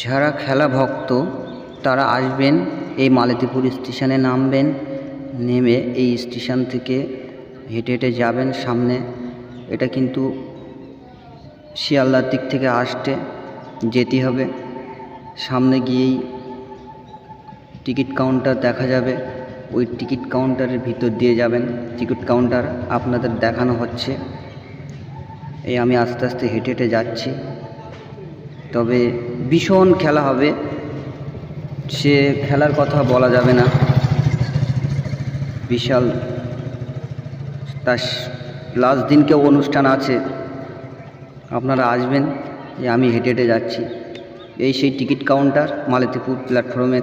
যারা খেলা ভক্ত, তারা আসবেন, এই মালতীপুর স্টেশনে নামবেন, নেমে এই স্টেশন থেকে হেঁটে হেঁটে যাবেন সামনে। এটা কিন্তু শিয়ালদার দিক থেকে আসতে যেতে হবে। সামনে গিয়েই টিকিট কাউন্টার দেখা যাবে। ওই টিকিট কাউন্টারের ভিতর দিয়ে যাবেন। টিকিট কাউন্টার আপনাদের দেখানো হচ্ছে। এই আমি আস্তে আস্তে হেঁটে হেঁটে যাচ্ছি। তবে ভীষণ খেলা হবে। সে খেলার কথা বলা যাবে না। বিশাল তার লাস্ট দিনকেও অনুষ্ঠান আছে। আপনারা আসবেন যে আমি হেঁটে হেঁটে যাচ্ছি। এই সেই টিকিট কাউন্টার মালতীপুর প্ল্যাটফর্মের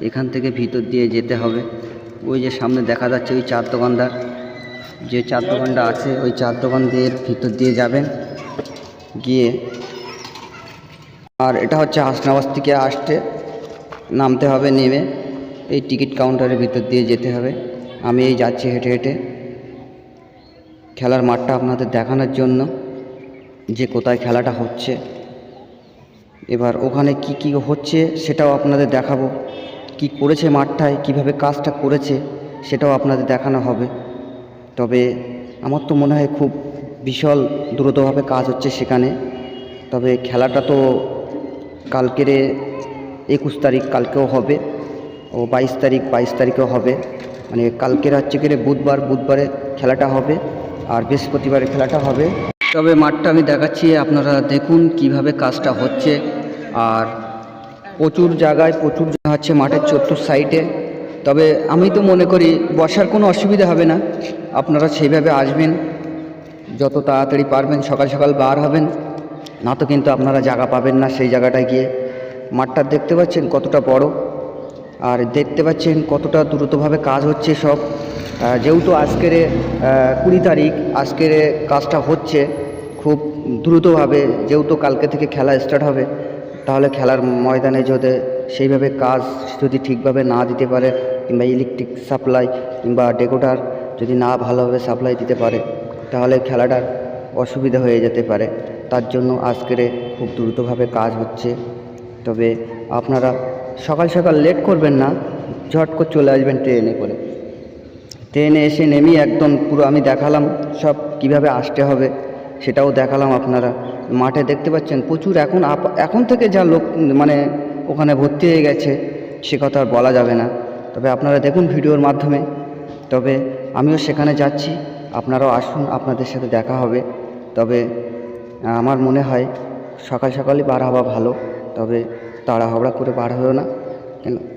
এখান থেকে ভিতর দিয়ে যেতে হবে। ওই যে সামনে দেখা যাচ্ছে ওই চার দোকানদার। যে চার দোকানটা আছে, ওই চার দোকান দিয়ে ভিতর দিয়ে যাবেন। গিয়ে আর এটা হচ্ছে হাসনাবাস থেকে আসতে। নামতে হবে, নেমে এই টিকিট কাউন্টারের ভিতর দিয়ে যেতে হবে। আমি এই যাচ্ছি হেঁটে হেঁটে। খেলার মাঠটা আপনাদের দেখানোর জন্য যে কোথায় খেলাটা হচ্ছে। এবার ওখানে কি কি হচ্ছে সেটাও আপনাদের দেখাবো। কি করেছে মাঠটায়, কীভাবে কাজটা করেছে সেটাও আপনাদের দেখানো হবে। তবে আমার তো মনে হয় খুব বিশাল দ্রুতভাবে কাজ হচ্ছে সেখানে। তবে খেলাটা তো কালকের একুশ তারিখ কালকেও হবে ও বাইশ তারিখ বাইশ তারিখেও হবে। মানে কালকের হচ্ছে কি বুধবার বুধবারে খেলাটা হবে আর বৃহস্পতিবারে খেলাটা হবে। তবে মাঠটা আমি দেখাচ্ছি, আপনারা দেখুন কীভাবে কাজটা হচ্ছে। আর প্রচুর জায়গায় প্রচুর হচ্ছে মাঠের চতুর সাইডে। তবে আমি তো মনে করি, বসার কোনো অসুবিধা হবে না। আপনারা সেইভাবে আসবেন, যত তাড়াতাড়ি পারবেন, সকাল সকাল বার হবেন। না তো কিন্তু আপনারা জায়গা পাবেন না সেই জায়গাটায় গিয়ে। মাঠটা দেখতে পাচ্ছেন কতটা বড় আর দেখতে পাচ্ছেন কতটা দ্রুতভাবে কাজ হচ্ছে সব। যেহেতু আজকের কুড়ি তারিখ, আজকের কাজটা হচ্ছে খুব দ্রুতভাবে, যেহেতু কালকে থেকে খেলা স্টার্ট হবে, তাহলে খেলার ময়দানে যদি সেইভাবে কাজ যদি ঠিকভাবে না দিতে পারে, কিংবা ইলেকট্রিক সাপ্লাই কিংবা ডেকোটার যদি না ভালোভাবে সাপ্লাই দিতে পারে, তাহলে খেলাটার অসুবিধা হয়ে যেতে পারে। তার জন্য আজকের খুব দ্রুতভাবে কাজ হচ্ছে। তবে আপনারা সকাল সকাল লেট করবেন না, ঝট করে চলে আসবেন ট্রেনে করে। ট্রেনে এসে নেমেই একদম পুরো আমি দেখালাম সব কীভাবে আসতে হবে, সেটাও দেখালাম আপনারা। মাঠে দেখতে পাচ্ছেন প্রচুর এখন এখন থেকে যা লোক মানে ওখানে ভর্তি হয়ে গেছে, সে কথা আর বলা যাবে না। তবে আপনারা দেখুন ভিডিওর মাধ্যমে। তবে আমিও সেখানে যাচ্ছি, আপনারাও আসুন, আপনাদের সাথে দেখা হবে। তবে আমার মনে হয় সকাল সকালই বার হওয়া ভালো, তবে তাড়াহুড়া করে বার হয়েও না, কেন?